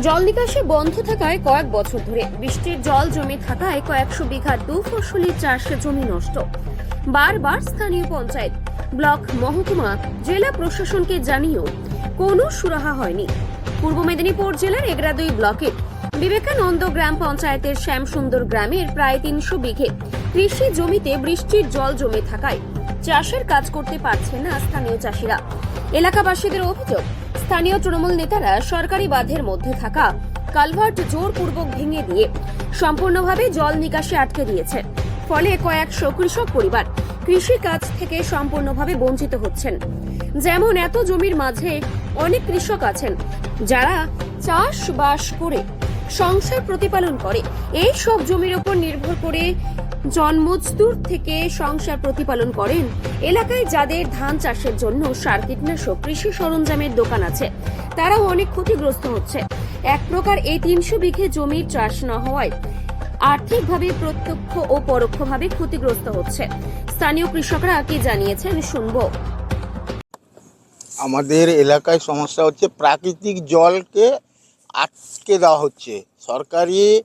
জল নিকাশি বন্ধ থাকায় কয়েক বছর ধরে বৃষ্টির জল জমে থাকায় কয়েকশো বিঘা দু ফসলি চাষে জমি নষ্ট। বারবার স্থানীয় পঞ্চায়েত ব্লক মহকুমা জেলা প্রশাসনকে জানিয়েও কোনো সুরাহা হয়নি। পূর্ব মেদিনীপুর জেলার এগরাদুই ব্লকের বিবেকানন্দ গ্রাম পঞ্চায়েতের শ্যামসুন্দর গ্রামের প্রায় তিনশো বিঘে কৃষি জমিতে বৃষ্টির জল জমে থাকায় চাষের কাজ করতে পারছেন না স্থানীয় চাষিরা। এলাকাবাসীদের অভিযোগ স্থানীয় তৃণমূল নেতারা সরকারি বাঁধের মধ্যে থাকা কালভার্ট জোরপূর্বক ভেঙে দিয়ে সম্পূর্ণভাবে জল নিকাশে আটকে দিয়েছে। ফলে কয়েকশো কৃষক পরিবার কৃষি কাজ থেকে সম্পূর্ণভাবে বঞ্চিত হচ্ছেন। যেমন এত জমির মাঝে অনেক কৃষক আছেন, যারা চাষবাস করে, সংসার প্রতিপালন করে। এই সব জমির উপর নির্ভর করে জন্মজদুর থেকে সংসার প্রতিপালন করেন। এলাকায় যাদের ধান চাষের জন্য সার কীটনাশক, কৃষি সরঞ্জামের দোকান আছে, তারাও অনেক ক্ষতিগ্রস্ত হচ্ছে। এক প্রকার এই তিনশো বিঘে জমির চাষ না হওয়ায় আর্থিকভাবে প্রত্যক্ষ ও পরোক্ষভাবে ক্ষতিগ্রস্ত হচ্ছে। স্থানীয় কৃষকরা কি জানিয়েছেন শুনব। আমাদের এলাকায় সমস্যা হচ্ছে প্রাকৃতিক জলকে আটকে দেওয়া হচ্ছে। সরকারি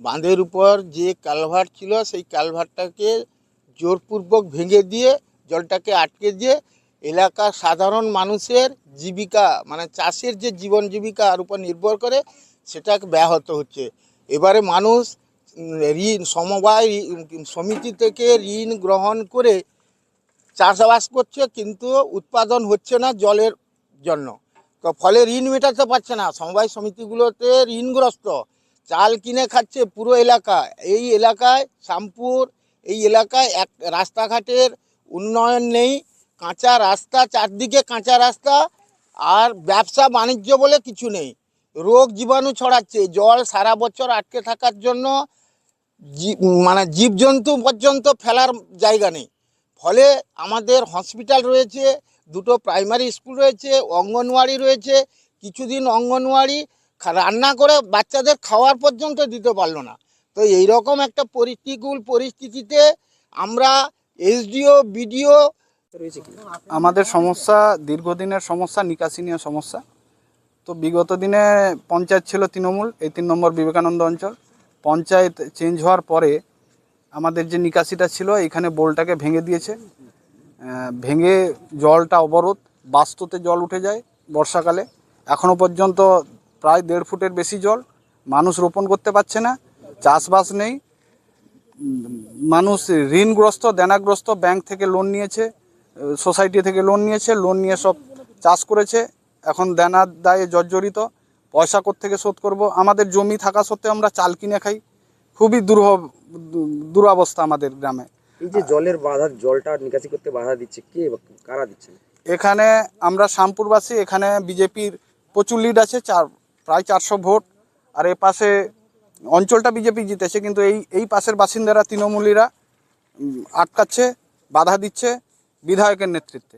বাঁধের উপর যে কালভার্ট ছিল, সেই কালভার্টটাকে জোরপূর্বক ভেঙে দিয়ে, জলটাকে আটকে দিয়ে এলাকার সাধারণ মানুষের জীবিকা মানে চাষের যে জীবন জীবিকার উপর নির্ভর করে সেটাকে ব্যাহত হচ্ছে। এবারে মানুষ ঋণ, সমবায় সমিতি থেকে ঋণ গ্রহণ করে চাষবাস করছে, কিন্তু উৎপাদন হচ্ছে না জলের জন্য। তো ফলে ঋণ মেটাতে পারছে না। সমবায় সমিতিগুলোতে ঋণগ্রস্ত। চাল কিনে খাচ্ছে পুরো এলাকা এই এলাকায় শ্যামপুর, এই এলাকায় এক রাস্তাঘাটের উন্নয়ন নেই। কাঁচা রাস্তা, চারদিকে কাঁচা রাস্তা আর ব্যবসা বাণিজ্য বলে কিছু নেই। রোগ জীবাণু ছড়াচ্ছে। জল সারা বছর আটকে থাকার জন্য মানে জীবজন্তু পর্যন্ত ফেলার জায়গা নেই। ফলে আমাদের হসপিটাল রয়েছে, দুটো প্রাইমারি স্কুল রয়েছে, অঙ্গনওয়াড়ি রয়েছে, কিছুদিন অঙ্গনওয়াড়ি রান্না করে বাচ্চাদের খাওয়ার পর্যন্ত দিতে পারল না। তো এই রকম একটা প্রতিকূল পরিস্থিতিতে আমরা এসডিও বিডিও আমাদের সমস্যা দীর্ঘদিনের সমস্যা নিকাশি নিয়ে সমস্যা। তো বিগত দিনে পঞ্চায়েত ছিল তৃণমূল এই তিন নম্বর বিবেকানন্দ অঞ্চল। পঞ্চায়েত চেঞ্জ হওয়ার পরে আমাদের যে নিকাশিটা ছিল এখানে বোলটাকে ভেঙে দিয়েছে। ভেঙে জলটা অবরোধ বাস্তুতে জল উঠে যায় বর্ষাকালে। এখনও পর্যন্ত প্রায় দেড় ফুটের বেশি জল। মানুষ রোপণ করতে পারছে না চাষবাস নেই। মানুষ ঋণগ্রস্ত দেনাগ্রস্ত ব্যাংক থেকে লোন নিয়েছে সোসাইটি থেকে লোন নিয়েছে লোন নিয়ে সব চাষ করেছে। এখন দেনার দায়ে জর্জরিত পয়সা থেকে শোধ করব? আমাদের জমি থাকা সত্ত্বেও আমরা চাল কিনে খাই। খুবই দুরহ দুরবস্থা আমাদের গ্রামে। এই যে জলের বাধা জলটা নিকাশি করতে বাধা দিচ্ছে কে কারা দিচ্ছে? এখানে আমরা শ্যামপুরবাসী এখানে বিজেপির প্রচুর লিড আছে চার প্রায় চারশো ভোট। আর এ পাশে অঞ্চলটা বিজেপি জিতেছে, কিন্তু এই এই পাশের বাসিন্দারা, তৃণমূলীরা আটকাচ্ছে, বাধা দিচ্ছে বিধায়কের নেতৃত্বে।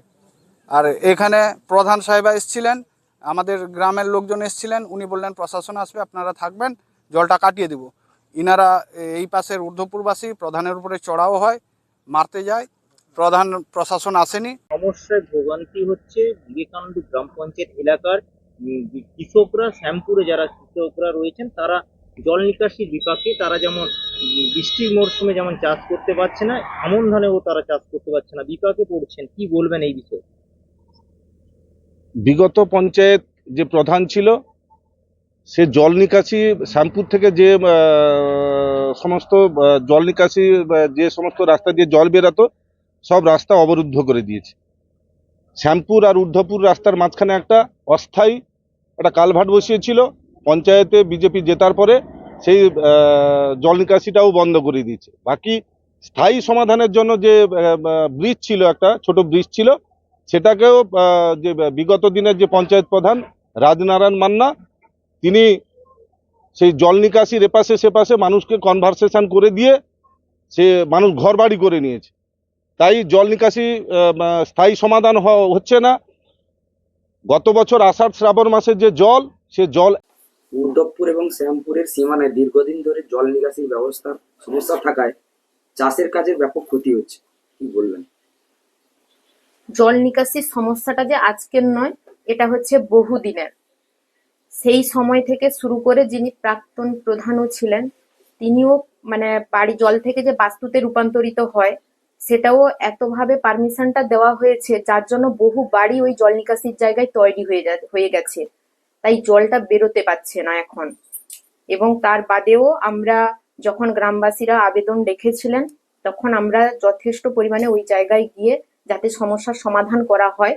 আর এখানে প্রধান সাহেবা এসছিলেন, আমাদের গ্রামের লোকজন এসছিলেন, উনি বললেন, প্রশাসন আসবে, আপনারা থাকবেন, জলটা কাটিয়ে দেব। ইনারা এই পাশের ঊর্ধ্বপুরবাসী, প্রধানের উপরে চড়াও হয়, মারতে যায়, প্রধান, প্রশাসন আসেনি। সমস্যায় ভোগান্তি হচ্ছে বিবেকানন্দ গ্রাম পঞ্চায়েত এলাকার কৃষকরা, শ্যামপুরে যারা কৃষকরা রয়েছেন, তারা জল নিকাশির বিপাকে তারা যেমন বৃষ্টির মরশুমে যেমন চাষ করতে পারছে না, আমন ধানেও তারা চাষ করতে পারছে না। বিপাকে পড়ছেন, কি বলবেন এই বিষয়ে? বিগত পঞ্চায়েত যে প্রধান ছিল, সে জল নিকাশি, শ্যামপুর থেকে যে সমস্ত জল নিকাশি যে সমস্ত রাস্তা দিয়ে জল বেরাতো, সব রাস্তা অবরুদ্ধ করে দিয়েছে। শ্যামপুর আর ঊর্ধ্বপুর রাস্তার মাঝখানে একটা অস্থায়ী একটা কালভার্ট বসিয়েছিল, পঞ্চায়েতে বিজেপি জেতার পরে সেই জল নিকাশিটাও বন্ধ করে দিয়েছে। বাকি স্থায়ী সমাধানের জন্য যে ব্রিজ ছিল একটা, ছোট ব্রিজ ছিল, সেটাকেও যে, বিগত দিনের যে পঞ্চায়েত প্রধান রাজনারায়ণ মান্না, তিনি সেই জল নিকাশির এপাশে সেপাশে মানুষকে কনভারসেশন করে দিয়ে সে মানুষ ঘর বাড়ি করে নিয়েছে। তাই জল নিকাশি স্থায়ী সমাধান হচ্ছে না। গত বছর আষাঢ় শ্রাবণ মাসের যে জল সে জল উদ্ধবপুর এবং শ্যামপুরের সীমানায় দীর্ঘদিন ধরে জল নিকাশির ব্যবস্থার সমস্যা থাকায় চাষের কাজে ব্যাপক ক্ষতি হচ্ছে। কি বলবেন? জল নিকাশির সমস্যাটা যে আজকের নয় এটা হচ্ছে বহুদিনের। সেই সময় থেকে শুরু করে যিনি প্রাক্তন প্রধানও ছিলেন তিনিও মানে বাড়ি জল থেকে যে বাস্তুতে রূপান্তরিত হয় সেটাও এতভাবে পারমিশনটা দেওয়া হয়েছে, যার জন্য বহু বাড়ি ওই জল নিকাশির জায়গায় তৈরি হয়ে হয়ে গেছে। তাই জলটা বেরোতে পারছে না এখন। এবং তার বাদেও আমরা যখন গ্রামবাসীরা আবেদন রেখেছিলেন, তখন আমরা যথেষ্ট পরিমাণে ওই জায়গায় গিয়ে যাতে সমস্যার সমাধান করা হয়,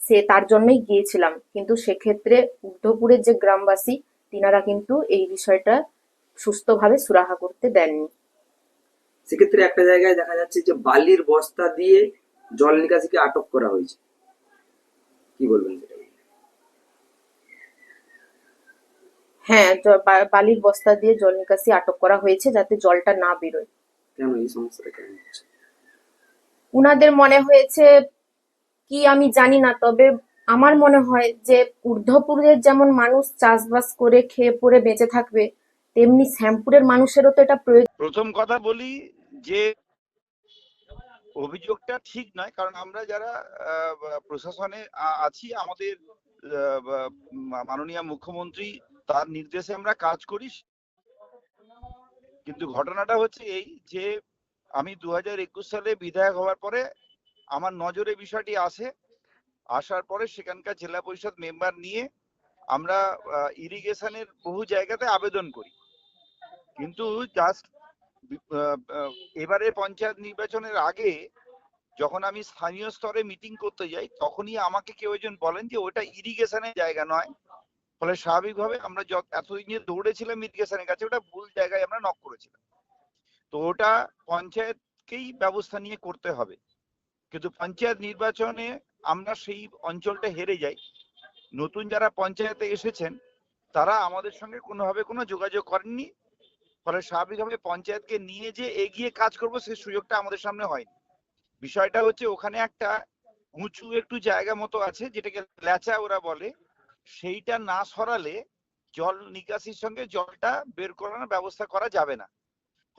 সে তার জন্যই গিয়েছিলাম। কিন্তু সেক্ষেত্রে উদ্ধপুরের যে গ্রামবাসী, তিনারা কিন্তু এই বিষয়টা সুস্থভাবে সুরাহা করতে দেননি। সেক্ষেত্রে একটা জায়গায় দেখা যাচ্ছে যে বালির বস্তা দিয়ে জল নিকাশিকে আটক করা হয়েছে। কি বলবেন সেটা? হ্যাঁ বালির বস্তা দিয়ে জল নিকাশি আটক করা হয়েছে যাতে জলটা না বেরোয়। কেন এই সমস্যাটা কেন হচ্ছে? উনাদের মনে হয়েছে কি আমি জানি না তবে আমার মনে হয় যে ঊর্ধ্বপুরের যেমন মানুষ চাষবাস করে খেয়ে পরে বেঁচে থাকবে তেমনি শ্যামপুরের মানুষেরও তো এটা প্রয়োজন। প্রথম কথা বলি যে অভিযোগটা ঠিক নয়, কারণ আমরা যারা প্রশাসনে আছি, আমাদের মাননীয় মুখ্যমন্ত্রী তার নির্দেশে আমরা কাজ করি। কিন্তু ঘটনাটা হচ্ছে এই যে আমি দু সালে বিধায়ক হওয়ার পরে আমার নজরে বিষয়টি আসে। আসার পরে সেখানকার জেলা পরিষদ মেম্বার নিয়ে আমরা ইরিগেশনের বহু জায়গাতে আবেদন করি। কিন্তু জাস্ট এবারে পঞ্চায়েত নির্বাচনের আগে যখন আমি স্থানীয় স্তরে মিটিং করতে যাই, তখনই আমাকে কেউ একজন বলেন যে ওটা ইরিগেশনের জায়গা নয়। ফলে স্বাভাবিকভাবে আমরা এতদিন যে দৌড়েছিলাম ইরিগেশনের কাছে, ওটা ভুল জায়গায় আমরা নক করেছিলাম। তো ওটা পঞ্চায়েতকেই ব্যবস্থা নিয়ে করতে হবে। কিন্তু পঞ্চায়েত নির্বাচনে আমরা সেই অঞ্চলটা হেরে যাই। নতুন যারা পঞ্চায়েতে এসেছেন, তারা আমাদের সঙ্গে কোনোভাবে কোনো যোগাযোগ করেননি। ফলে স্বাভাবিকভাবে পঞ্চায়েতকে নিয়ে যে এগিয়ে কাজ করব সেই সুযোগটা আমাদের সামনে হয়নি। বিষয়টা হচ্ছে ওখানে একটা উঁচু একটু জায়গা মতো আছে, যেটাকে ল্যাচা ওরা বলে। সেইটা না সরালে জল নিকাশির সঙ্গে জলটা বের করানোর ব্যবস্থা করা যাবে না।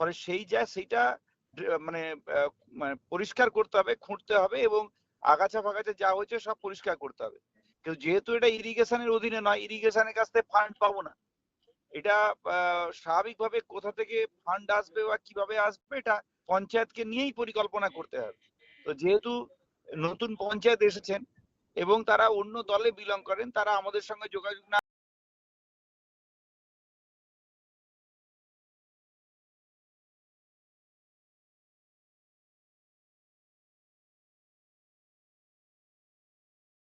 ফলে সেই যা, সেইটা মানে মানে পরিষ্কার করতে হবে, খুঁড়তে হবে এবং আগাছা ফাগাছা যা হয়েছে সব পরিষ্কার করতে হবে। কিন্তু যেহেতু এটা ইরিগেশনের অধীনে নয়, ইরিগেশনের কাছ থেকে ফান্ড পাবো না। এটা স্বাভাবিকভাবে কোথা থেকে ফান্ড আসবে বা কীভাবে আসবে এটা পঞ্চায়েতকে নিয়েই পরিকল্পনা করতে হবে। তো যেহেতু নতুন পঞ্চায়েত এসেছেন এবং তারা অন্য দলে বিলং করেন, তারা আমাদের সঙ্গে যোগাযোগ না